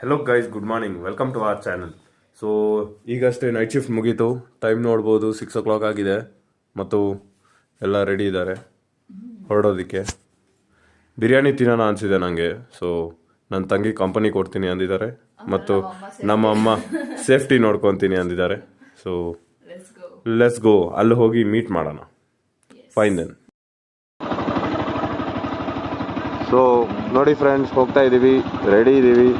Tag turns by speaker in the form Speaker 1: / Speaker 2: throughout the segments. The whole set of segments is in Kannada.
Speaker 1: Hello guys good morning welcome to our channel so ಈಗಷ್ಟೇ ನೈಟ್ ಶಿಫ್ಟ್ ಮುಗೀತು. ಟೈಮ್ ನೋಡ್ಬೋದು ಸಿಕ್ಸ್ ಓ ಕ್ಲಾಕ್ ಆಗಿದೆ. ಮತ್ತು ಎಲ್ಲ ರೆಡಿ ಇದ್ದಾರೆ. ಹೊರಡೋದಕ್ಕೆ. ಬಿರಿಯಾನಿ ತಿನ್ನೋಣ ಅನಿಸಿದೆ ನನಗೆ ಸೊ ನನ್ನ ತಂಗಿ ಕಂಪನಿ ಕೊಡ್ತೀನಿ ಅಂದಿದ್ದಾರೆ. ಮತ್ತು ನಮ್ಮ ಅಮ್ಮ ಸೇಫ್ಟಿ ನೋಡ್ಕೊತೀನಿ ಅಂದಿದ್ದಾರೆ. ಸೊ ಲೆಟ್ಸ್ ಗೋ ಅಲ್ಲಿ ಹೋಗಿ ಮೀಟ್ ಮಾಡೋಣ. ಫೈನ್ ದೆನ್ ಸೊ ನೋಡಿ ಫ್ರೆಂಡ್ಸ್ ಹೋಗ್ತಾ ಇದ್ದೀವಿ ರೆಡಿ ಇದ್ದೀವಿ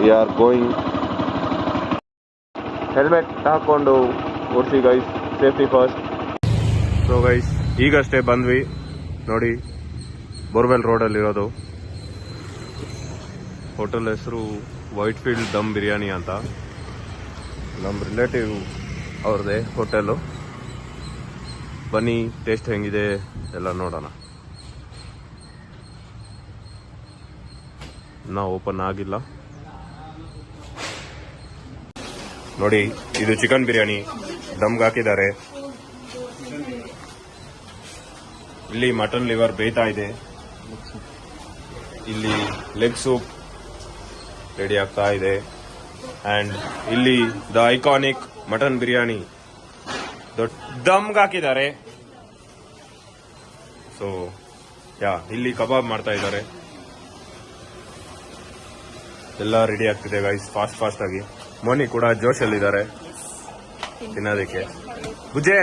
Speaker 1: ವಿ ಆರ್ ಗೋಯಿಂಗ್ ಹೆಲ್ಮೆಟ್ ಹಾಕೊಂಡು ಓಡಿಸಿ guys safety first so guys ಈಗಷ್ಟೇ ಬಂದ್ವಿ. ನೋಡಿ ಬೋರ್ವೆಲ್ ರೋಡಲ್ಲಿರೋದು ಹೋಟೆಲ್ ಹೆಸರು ವೈಟ್ ಫೀಲ್ಡ್ ದಮ್ ಬಿರಿಯಾನಿ ಅಂತ. ನಮ್ಮ ರಿಲೇಟಿವ್ ಅವ್ರದ್ದೇ ಹೋಟೆಲು ಬನ್ನಿ ಟೇಸ್ಟ್ ಹೆಂಗಿದೆ ಎಲ್ಲ ನೋಡೋಣ. ಇನ್ನೂ ಓಪನ್ ಆಗಿಲ್ಲ. ನೋಡಿ, ಇದು ಚಿಕನ್ ಬಿರಿಯಾನಿ. ದಮ್ಗೆ ಹಾಕಿದ್ದಾರೆ. ಇಲ್ಲಿ ಮಟನ್ ಲಿವರ್ ಬೇಯ್ತಾ ಇದೆ. ಇಲ್ಲಿ ಲೆಗ್ ಸೂಪ್ ರೆಡಿ ಆಗ್ತಾ ಇದೆ. ಅಂಡ್ ಇಲ್ಲಿ ದ ಐಕಾನಿಕ್ ಮಟನ್ ಬಿರಿಯಾನಿ. ದೊಡ್ಡ ದಮ್ಗೆ ಹಾಕಿದ್ದಾರೆ. ಸೊ ಯಾ, ಇಲ್ಲಿ ಕಬಾಬ್ ಮಾಡ್ತಾ ಇದ್ದಾರೆ. ಎಲ್ಲ ರೆಡಿ ಆಗ್ತಿದೆ ಗೈಸ್ ಫಾಸ್ಟ್ ಫಾಸ್ಟ್ ಆಗಿ. ಮೋನಿ ಕೂಡ ಜೋಶಲ್ಲಿದ್ದಾರೆ. ತಿನ್ನೋದಕ್ಕೆ. ಬುಜ್ಜೆ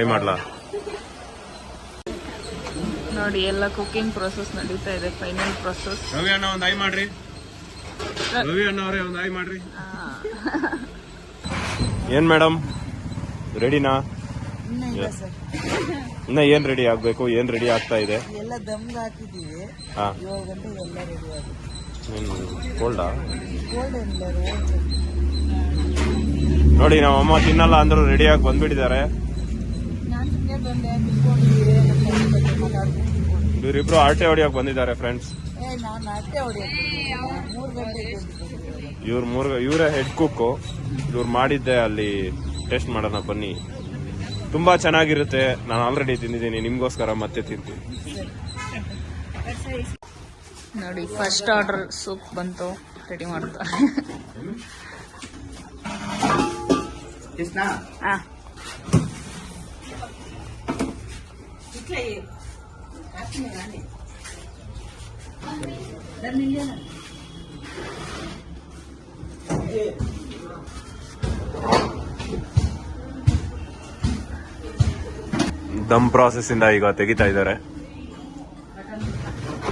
Speaker 1: ಐ ಮಾಡ್ಲಾ?
Speaker 2: ನೋಡಿ ಎಲ್ಲ ಕುಕಿಂಗ್ ಪ್ರೊಸೆಸ್ ನಡೀತಾ ಇದೆ ಫೈನಲ್ ಪ್ರೊಸೆಸ್
Speaker 1: ರವಿ ಅಣ್ಣ ಒಂದು ಐ ಮಾಡ್ರಿ. ರವಿ ಅಣ್ಣ ಅವರೇ ಒಂದು ಐ ಮಾಡ್ರಿ. ಏನ್ ಮೇಡಮ್ ರೆಡಿನಾ? ಇನ್ನ ಏನ್ ರೆಡಿ ಆಗ್ಬೇಕು? ಏನ್ ರೆಡಿ ಆಗ್ತಾ ಇದೆ?
Speaker 3: ಎಲ್ಲ ದಮ್ಗೆ ಹಾಕಿದೀವಿ ಗಂಟೆಗೆ ಎಲ್ಲ ರೆಡಿ ಆಗುತ್ತೆ
Speaker 1: ಕೋಲ್ಡ್ ನೋಡಿ ನಮ್ಮ ಅಮ್ಮ ತಿನ್ನಲ್ಲ ಅಂದ್ರು ರೆಡಿಯಾಗಿ ಬಂದ್ಬಿಟ್ಟಿದ್ದಾರೆ. ಇವರಿಬ್ರು ಆರ್ಟೆ ಹೊಡಿಯಕ್ ಬಂದಿದ್ದಾರೆ ಫ್ರೆಂಡ್ಸ್ ಇವ್ರ ಮೂರ್ ಇವರೇ ಹೆಡ್ ಕುಕ್ ಇವ್ರು ಮಾಡಿದ್ದೆ ಅಲ್ಲಿ ಟೇಸ್ಟ್ ಮಾಡೋಣ ಬನ್ನಿ. ತುಂಬಾ ಚೆನ್ನಾಗಿರುತ್ತೆ. ನಾನು ಆಲ್ರೆಡಿ ತಿಂದಿದ್ದೀನಿ ನಿಮ್ಗೋಸ್ಕರ ಮತ್ತೆ ತಿಂತೀನಿ.
Speaker 2: ನೋಡಿ ಫಸ್ಟ್ ಆರ್ಡರ್ ಸೂಪ್ ಬಂತು ರೆಡಿ ಮಾಡ್ತಾರೆ ಆ,
Speaker 1: ದಮ್ ಪ್ರಾಸೆಸ್ ಇಂದ ಈಗ ತೆಗಿತಾ ಇದ್ದಾರೆ.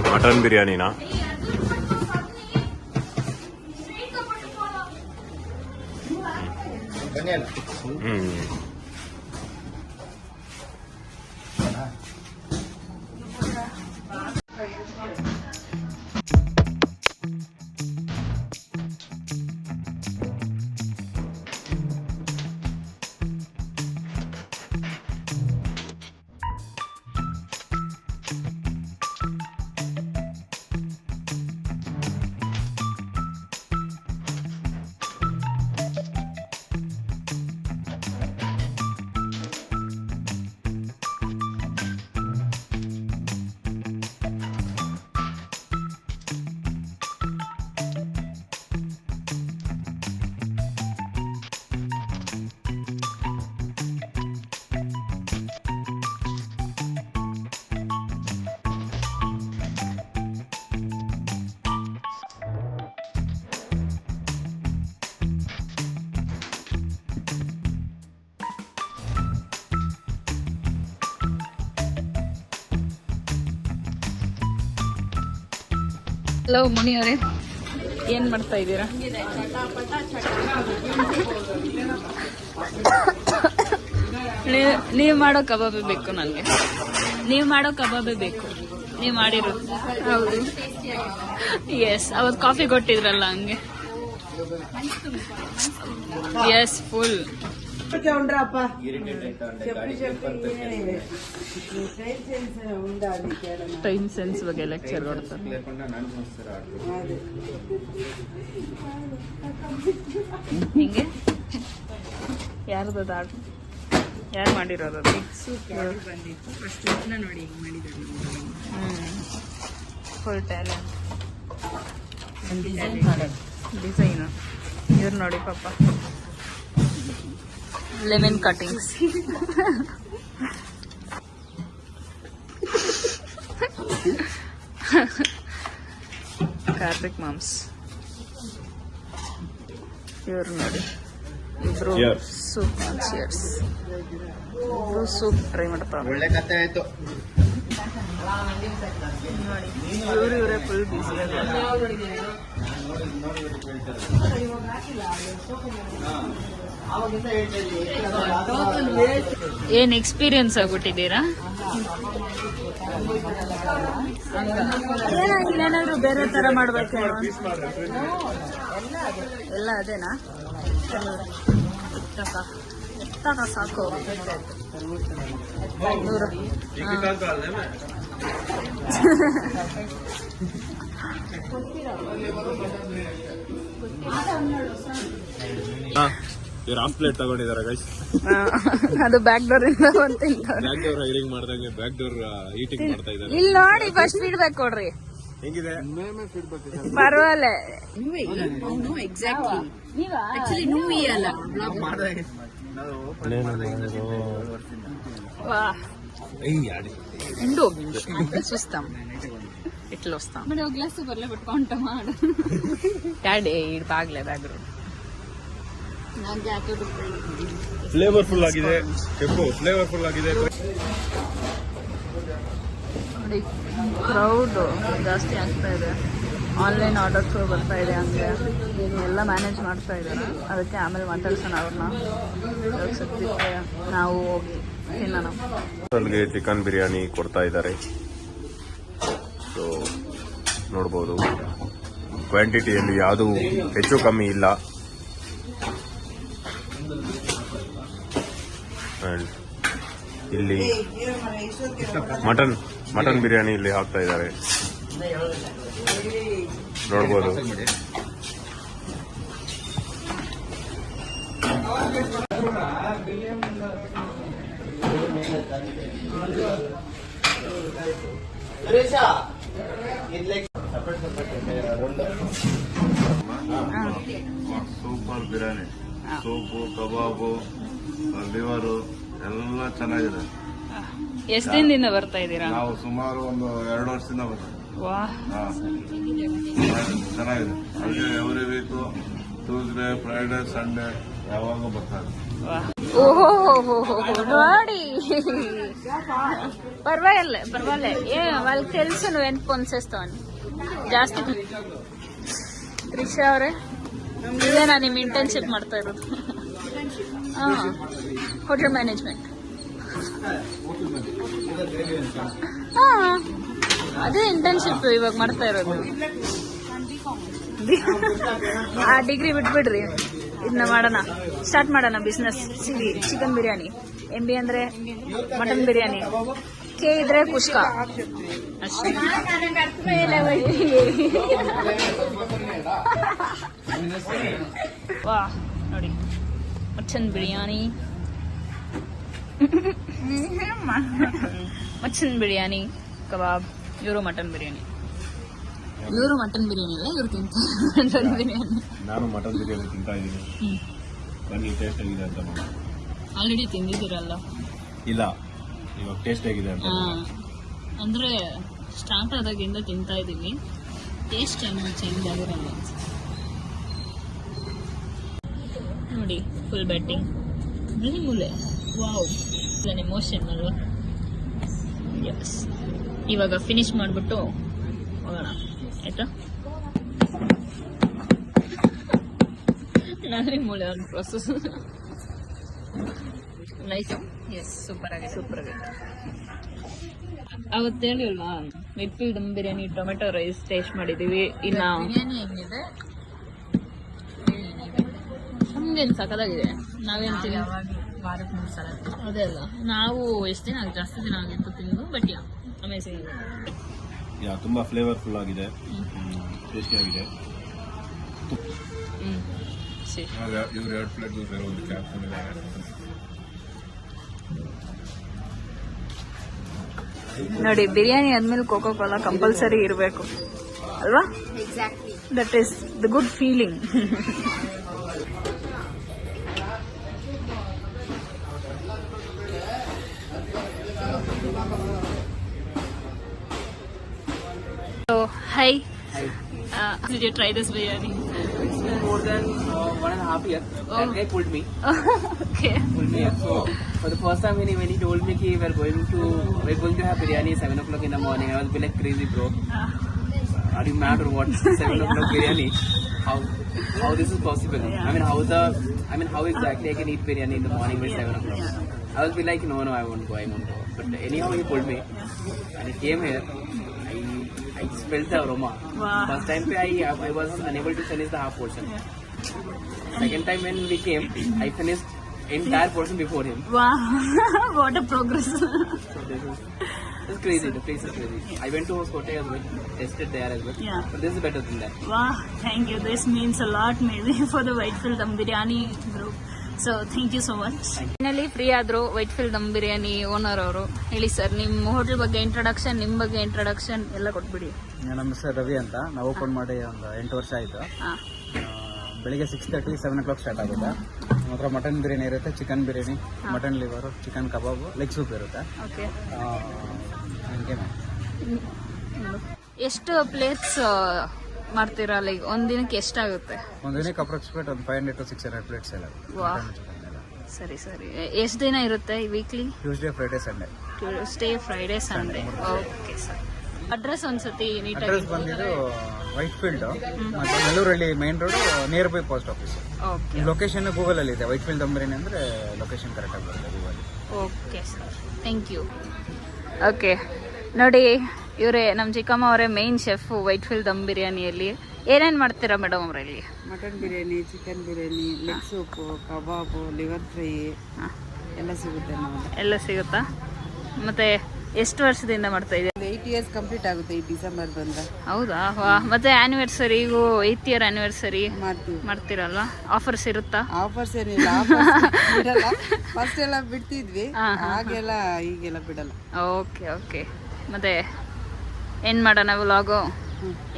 Speaker 1: மட்டன் பிரியாணினா? ம்.
Speaker 2: ಹಲೋ ಮುನಿ ಅವರೇ. ಏನ್ ಮಾಡ್ತಾ ಇದ್ದೀರಾ? ನೀವು ನೀವು ಮಾಡೋ ಕಬಾಬೇ ಬೇಕು ನನಗೆ. ನೀವು ಮಾಡೋ ಕಬಾಬೇ ಬೇಕು. ನೀವು ಮಾಡಿರೋ. ಹೌದು. ಎಸ್ ಅವತ್ತು ಕಾಫಿ ಕೊಟ್ಟಿದ್ರಲ್ಲ ಹಂಗೆ. ಎಸ್ ಫುಲ್
Speaker 3: ఉండరాప చెప్పి చెప్పి ట్రైన్ సెన్స్ ఉండాలి ఇక్కడ
Speaker 2: ಟೈಮ್ ಸೆನ್ಸ್ ಬಗ್ಗೆ ಲೆಕ್ಚರ್ ಕೊಡ್ತಾರೆ
Speaker 3: అది
Speaker 2: ಹಿಂಗೆ ಯಾರ್ದು ಆರ್ಡರ್ ಯಾರು ಮಾಡಿರೋದು ಅದು
Speaker 3: ಬಂದಿತ್ತು ಫಸ್ಟ್ ನೋಡಿ ಹಿಂಗ್ ಮಾಡಿದ್ರು
Speaker 2: ಫುಲ್ ಟ್ಯಾಲೆಂಟ್ ಡಿಸೈನ್ ಇವ್ರು ನೋಡಿ ಪಾಪ ಲೆಮನ್ ಕಟಿಂಗ್ಸ್ ಕಾರ್ತಿಕ್ ಮಾಮ್ಸ್ ಇವ್ರು ನೋಡಿ ಇಬ್ರು
Speaker 1: Cheers.
Speaker 2: ಸೂಪ್ ಚಿಯರ್ಸ್ ಇಬ್ರು ಸೂಪ್ ಟ್ರೈ ಮಾಡ್ತಾರೆ
Speaker 4: ಒಳ್ಳೆ ಕತೆ ಆಯ್ತು.
Speaker 2: ನೋಡಿ ಇವ್ರು ಇವರೇ ಫುಲ್ ಬಿಸಿ ಏನ್ ಎಕ್ಸ್ಪೀರಿಯನ್ಸ್ ಆಗ್ಬಿಟ್ಟಿದ್ದೀರಾ? ಏನಾದ್ರು ಬೇರೆ ತರ ಮಾಡ್ಬೇಕು? ಎಲ್ಲ ಅದೇನಾ? ಸಾಕು. ನೂರು
Speaker 1: ಇವ್ರು ತಗೊಂಡಿದ್ದಾರೆ ಗೈಸ್
Speaker 2: ಅದು ಬ್ಯಾಕ್ ಇಂದ
Speaker 1: ಬ್ಯಾಕ್ ಡೋರ್ ಮಾಡ್ತಾ ಇದ್ದಾರೆ
Speaker 2: ಇಲ್ಲಿ ನೋಡಿ ಫಸ್ಟ್ ಫೀಡ್ಬ್ಯಾಕ್ ಕೊಡ್ರಿ.
Speaker 1: ಹೆಂಗಿದೆ?
Speaker 2: ಪರವಾಲೆ. ಎಕ್ಸಾಕ್ಟ್ಲಿ ಅಲ್ಲ ಬಿಟ್ಕೊಂಡ ಬ್ಯಾಗ್ರೌಂಡ್
Speaker 1: ಫ್ಲೇವರ್ಫುಲ್ ಆಗಿದೆ. ಕೆಂಪು ಫ್ಲೇವರ್ಫುಲ್ ಆಗಿದೆ.
Speaker 2: ನೋಡಿ ಕ್ರೌಡ್ ಜಾಸ್ತಿ ಆಗ್ತಾ ಇದೆ. ಆನ್ಲೈನ್ ಆರ್ಡರ್ಸ್ ಬರ್ತಾ ಇದೆ ಅಂದರೆ ಎಲ್ಲ ಮ್ಯಾನೇಜ್ ಮಾಡ್ತಾ ಇದ್ದಾರೆ. ಅದಕ್ಕೆ ಆಮೇಲೆ ಮಾತಾಡ್ಸೋಣ ಅವ್ರನ್ನ. ಸದ್ಯಕ್ಕೆ ನಾವು ಹೋಗಿ ತಿನ್ನೋಣ.
Speaker 1: ಚಿಕನ್ ಬಿರಿಯಾನಿ ಕೊಡ್ತಾ ಇದ್ದಾರೆ. ಸೊ ನೋಡ್ಬೋದು. ಕ್ವಾಂಟಿಟಿಯಲ್ಲಿ ಯಾವುದು ಹೆಚ್ಚು ಕಮ್ಮಿ ಇಲ್ಲ. ಇಲ್ಲಿ ಮಟನ್ ಮಟನ್ ಬಿರಿಯಾನಿ ಇಲ್ಲಿ ಹಾಕ್ತಾ ಇದ್ದಾರೆ. ನೋಡ್ಬೋದು.
Speaker 5: Super biryani ಸೂಪು ಕಬಾಬು ಲಿವರು ಎಲ್ಲ ಚೆನ್ನಾಗಿದೆ
Speaker 2: ಎಷ್ಟು ದಿನದಿಂದ ಬರ್ತಾ ಇದ್ದೀರಾ
Speaker 5: ನಾವು ಸುಮಾರು ಒಂದು ಎರಡು ವರ್ಷದಿಂದ ಬರ್ತೀವಿ
Speaker 2: ವಾ
Speaker 5: ಹಾ. ಚೆನ್ನಾಗಿದೆ ಹಾಗೆ every week Tuesday Friday Sunday ಯಾವಾಗೂ ಬರ್ತಾರೆ
Speaker 2: ಓಹೋ ನೋಡಿ పర్వాలే పర్వాలే ఏ వాళ్ళకి తెలుసు నువ్వు ఎంత పొందేస్తావు అని ಜಾಸ್ತಿ ತ್ರಿಷಾ ಅವರೇ ಇದೇನಾ ನಿಮ್ಮ ಇಂಟರ್ನ್ಶಿಪ್ ಮಾಡ್ತಾ ಇರೋದು. ಹಾಂ. ಹೋಟೆಲ್ ಮ್ಯಾನೇಜ್ಮೆಂಟ್ ಹಾಂ. ಅದೇ ಇಂಟರ್ನ್ಶಿಪ್ ಇವಾಗ ಮಾಡ್ತಾ ಇರೋದು. ಆ ಡಿಗ್ರಿ ಬಿಟ್ಬಿಡ್ರಿ. ಇದನ್ನ ಮಾಡೋಣ. ಸ್ಟಾರ್ಟ್ ಮಾಡೋಣ business chicken biryani. M B ಅಂದ್ರೆ ಮಟನ್ ಬಿರಿಯಾನಿ. ಕೆ ಇದ್ರೆ ಕುಷ್ಕ. ಅಷ್ಟೇ. ವಾ ನೋಡಿ. ಮಟನ್ ಬಿರಿಯಾನಿ. ಮಟನ್ ಬಿರಿಯಾನಿ ಕಬಾಬ್ ಇವರು ಮಟನ್ ಬಿರಿಯಾನಿ. ಇವರು ಮಟನ್ ಬಿರಿಯಾನಿ ಅಲ್ಲ ಇವರು ತಿಂತಾರೆ ಮಟನ್ ಬಿರಿಯಾನಿ.
Speaker 1: ನಾನು ಮಟನ್ ಬಿರಿಯಾನಿ ತಿಂತಾ ಇದ್ದೀನಿ. ಬನ್ನಿ ಟೇಸ್ಟ್ ಆಗಿದೆ ಅಂತ.
Speaker 2: ಆಲ್ರೆಡಿ ತಿಂದಿದ್ದೀರಲ್ಲ?
Speaker 1: ಇಲ್ಲ ಇವಾಗ ಟೇಸ್ಟ್ ಆಗಿದೆ ಅಂತ
Speaker 2: ಹಾ. ಅಂದ್ರೆ ಸ್ಟಾರ್ಟ್ ಆದಾಗಿಂದ ತಿಂತಾ ಇದ್ದೀನಿ. ಟೇಸ್ಟ್ ಏನು ಚೇಂಜ್ ಆಗಿರಲ್ಲ. ನೋಡಿ ಫುಲ್ ಬ್ಯಾಟಿಂಗ್ ಬರೀ ಮೂಲೆ ವಾವ್ ನನ್ನ ಎಮೋಷನ್ ಅಲ್ವಾ ಎಸ್ ಇವಾಗ ಫಿನಿಶ್ ಮಾಡಿಬಿಟ್ಟು ಹೋಗೋಣ. ಆಯಿತಾ? ನಾನೇ ಮೂಲೆ ಅವ್ರ ಪ್ರೊಸೆಸ್ ನೈಸ್ ಎಸ್ ಸೂಪರ್ ಆಗಿದೆ. ಸೂಪರ್ ಆಗಿದೆ. ಅವತ್ತು ಹೇಳಿಲ್ವಾ ಮಿಡ್ಫೀಲ್ಡ್ dum biryani tomato rice taste ಮಾಡಿದೀವಿ. ಇನ್ನ ಬಿರಿಯಾನಿ ಹೆಂಗಿದೆ? ನಮ್ಗೇನು ಸಾಕಾಗಿದೆ ನಾವೇನು ಅದೇ ಅಲ್ಲ. ನಾವು ಎಷ್ಟು ದಿನ ಆಗಿ- ಜಾಸ್ತಿ ದಿನ ಆಗಿತ್ತು ತಿಂದು ಬಟ್ ಯಾ ಅಮೇಸಿಂಗ್
Speaker 1: ಯಾ ತುಂಬಾ ಫ್ಲೇವರ್ಫುಲ್ ಆಗಿದೆ. ಟೇಸ್ಟಿ ಆಗಿದೆ. ಇವ್ರು ಎರಡು ಪ್ಲೇಟ್ ಬೇರೆ ಒಂದು ಕ್ಯಾಪ್
Speaker 2: ನೋಡಿ ಬಿರಿಯಾನಿ ಆದ್ಮೇಲೆ ಕೋಕೋ ಕೋಲಾ ಕಂಪಲ್ಸರಿ ಇರಬೇಕು. ಅಲ್ವಾ. That is the good feeling So, hi. Uh, did you try this biryani?
Speaker 4: It's been more than uh, one and a half year.
Speaker 2: Oh.
Speaker 4: That guy pulled me.
Speaker 2: okay.
Speaker 4: Pulled me up. So for the first time when he, when he told me ki we're going to we're going to have biryani at seven o'clock in the morning, I was like crazy, bro. Are you mad or what? Seven o'clock biryani? How how this is possible? I mean how the I mean how exactly I can eat biryani in the morning by seven o'clock? I was be like no no I won't go I won't go. But anyhow he pulled me and he came here. I felt the aroma.
Speaker 2: Wow.
Speaker 4: First time pe I uh, I was unable to finish the half portion. Second time when we came, I finished entire portion before him.
Speaker 2: Wow. what a progress.
Speaker 4: So this is this is crazy. The place is crazy. I went to Hoskote as well, tested there as well.
Speaker 2: Yeah.
Speaker 4: But this is better than that.
Speaker 2: wow. Thank you. This means a lot maybe for the Whitefield Dum Biryani group. So thank you so much finally free ಆದರು Whitefield dum biryani owner ಅವರು. ಹೇಳಿ ಸರ್ ನಿಮ್ಮ ಹೋಟೆಲ್ ಬಗ್ಗೆ ಇಂಟ್ರೊಡಕ್ಷನ್ ನಿಮ್ಮ ಬಗ್ಗೆ ಇಂಟ್ರೊಡಕ್ಷನ್ ಎಲ್ಲ ಕೊಟ್ಬಿಡಿ.
Speaker 6: ನಮ್ಮ ಹೆಸರು ರವಿ ಅಂತ. ನಾವು ಓಪನ್ ಮಾಡಿ ಒಂದು ಎಂಟು ವರ್ಷ ಆಯಿತು.
Speaker 2: ಹಾಂ.
Speaker 6: ಬೆಳಿಗ್ಗೆ six thirty seven o'clock start ಆಗುತ್ತೆ. ನಮ್ಮ ಹತ್ರ ಮಟನ್ ಬಿರಿಯಾನಿ ಇರುತ್ತೆ chicken biryani mutton liver chicken kebab leg soup ಇರುತ್ತೆ.
Speaker 2: ಓಕೆ
Speaker 6: ಆ, ಹಂಗೆ
Speaker 2: ಎಷ್ಟು ಪ್ಲೇಟ್ಸ್ ಮಾಡ್ತೀರಾ? ಲೈಕ್ ಒಂದಿನಕ್ಕೆ ಎಷ್ಟಾಗುತ್ತೆ?
Speaker 6: ಒಂದು ದಿನಕ್ಕೆ ಅಪ್ರಾಕ್ಸಿಮೇಟ್ ಒಂದು five hundred to six hundred plates ಎಲ್ಲ.
Speaker 2: ವಾ ಸರಿ ಸರಿ. ಎಷ್ಟು ದಿನ ಇರುತ್ತೆ weekly
Speaker 6: Tuesday Friday Sunday
Speaker 2: Tuesday Friday Sunday okay sir address ಒಂದ್ಸತಿ
Speaker 6: ಅಡ್ರೆಸ್ ಬಂದಿದ್ದು ವೈಟ್ ಫೀಲ್ಡ್ ಮತ್ತು ನೆಲ್ಲೂರಲ್ಲಿ main road nearby post office
Speaker 2: okay
Speaker 6: location ಗೂಗಲಲ್ಲಿ ಇದೆ. ವೈಟ್ ಫೀಲ್ಡ್ ಅಂಬರೇನೆ ಅಂದ್ರೆ ಲೊಕೇಶನ್ ಕರೆಕ್ಟಾಗಿ ಬರುತ್ತೆ Google
Speaker 2: okay sir thank you okay ನೋಡಿ ಇವರೇ ನಮ್ಮ ಚಿಕ್ಕಮ್ಮ ಅವರೇ ಮೇನ್ ಶೆಫ್ ವೈಟ್ಫೀಲ್ಡ್ ದಮ್ ಬಿರಿಯಾನಿಯಲ್ಲಿ. ಏನೇನು ಮಾಡ್ತೀರಾ ಮೇಡಮ್ ಅವರಲ್ಲಿ
Speaker 3: mutton biryani chicken biryani leg soup ಕಬಾಬು ಲಿವರ್ ಫ್ರೈ ಎಲ್ಲ ಸಿಗುತ್ತೆ
Speaker 2: ಎಲ್ಲ ಸಿಗುತ್ತಾ? ಮತ್ತೆ ಎಷ್ಟು ವರ್ಷದಿಂದ ಮಾಡ್ತಾ ಇದೆ
Speaker 3: ಏಟ್ ಏಯ್ಟ್ ಇಯರ್ಸ್ ಕಂಪ್ಲೀಟ್ ಆಗುತ್ತೆ ಈ ಡಿಸೆಂಬರ್ ಬಂದ.
Speaker 2: ಹೌದಾ? ವಾ ಮತ್ತೆ ಆನಿವರ್ಸರಿಗೂ ಏಯ್ತ್ ಇಯರ್ ಆನಿವರ್ಸರಿ
Speaker 3: ಮಾಡ್ತೀವಿ.
Speaker 2: ಮಾಡ್ತೀರಲ್ವಾ? ಆಫರ್ಸ್ ಇರುತ್ತಾ?
Speaker 3: ಆಫರ್ಸ್ ಏನಿಲ್ಲ ಬಿಡಲ್ಲ. ಫಸ್ಟ್ ಎಲ್ಲ ಬಿಡ್ತಿದ್ವಿ ಹಾಗೆಲ್ಲ ಈಗೆಲ್ಲ ಬಿಡಲ್ಲ.
Speaker 2: ಓಕೆ ಓಕೆ ಮತ್ತೆ ಏನು ಮಾಡೋಣ ವ್ಲಾಗು?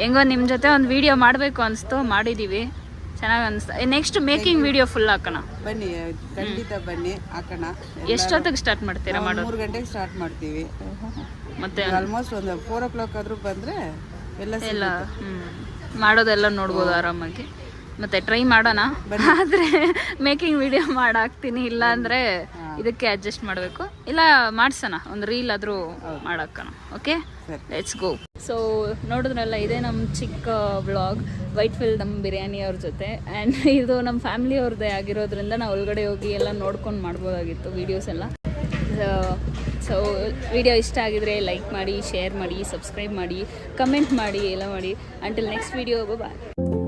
Speaker 2: ಹೆಂಗೋ ನಿಮ್ಮ ಜೊತೆ ಒಂದು ವಿಡಿಯೋ ಮಾಡಬೇಕು ಅನಿಸ್ತು ಮಾಡಿದ್ದೀವಿ ಚೆನ್ನಾಗಿ ಅನಿಸ್ತು. ನೆಕ್ಸ್ಟ್ ಮೇಕಿಂಗ್ ವಿಡಿಯೋ ಫುಲ್ ಹಾಕೋಣ.
Speaker 3: ಬನ್ನಿ ಖಂಡಿತ ಬನ್ನಿ ಹಾಕೋಣ.
Speaker 2: ಎಷ್ಟೊತ್ತಿಗೆ ಸ್ಟಾರ್ಟ್ ಮಾಡ್ತೀರಾ ಮಾಡೋದು?
Speaker 3: ಮೂರು ಗಂಟೆಗೆ ಸ್ಟಾರ್ಟ್ ಮಾಡ್ತೀವಿ.
Speaker 2: ಮತ್ತೆ?
Speaker 3: ಆಲ್ಮೋಸ್ಟ್ ಒಂದು ಫೋರ್ ಓ ಕ್ಲಾಕ್ ಆದ್ರೂ ಬಂದ್ರೆ ಎಲ್ಲ
Speaker 2: ಎಲ್ಲ. ಮಾಡೋದೆಲ್ಲ ನೋಡ್ಬೋದು ಆರಾಮಾಗಿ. ಮತ್ತೆ ಟ್ರೈ ಮಾಡೋಣ. ಆದ್ರೆ ಮೇಕಿಂಗ್ ವಿಡಿಯೋ ಮಾಡಾಕ್ತೀನಿ ಇಲ್ಲ ಅಂದ್ರೆ ಇದಕ್ಕೆ ಅಡ್ಜಸ್ಟ್ ಮಾಡಬೇಕು. ಇಲ್ಲ ಮಾಡ್ಸೋಣ. ಒಂದು ರೀಲ್ ಆದ್ರೂ ಮಾಡಾಕೋಣ ಓಕೆ ಲೆಟ್ಸ್ ಗೋ ಸೊ ನೋಡಿದ್ರಲ್ಲ ಇದೇ ನಮ್ಮ ಚಿಕ್ಕ ವ್ಲಾಗ್ ವೈಟ್ ಫೀಲ್ಡ್ ನಮ್ಮ ಬಿರಿಯಾನಿ ಅವ್ರ ಜೊತೆ. ಆ್ಯಂಡ್ ಇದು ನಮ್ಮ ಫ್ಯಾಮಿಲಿ ಅವ್ರದ್ದೇ ಆಗಿರೋದ್ರಿಂದ ನಾವು ಒಳಗಡೆ ಹೋಗಿ ಎಲ್ಲ ನೋಡ್ಕೊಂಡು ಮಾಡ್ಬೋದಾಗಿತ್ತು ವೀಡಿಯೋಸ್ ಎಲ್ಲ. ಸೊ ವಿಡಿಯೋ ಇಷ್ಟ ಆಗಿದ್ರೆ ಲೈಕ್ ಮಾಡಿ ಶೇರ್ ಮಾಡಿ ಸಬ್ಸ್ಕ್ರೈಬ್ ಮಾಡಿ ಕಮೆಂಟ್ ಮಾಡಿ ಎಲ್ಲ ಮಾಡಿ. Until next video bye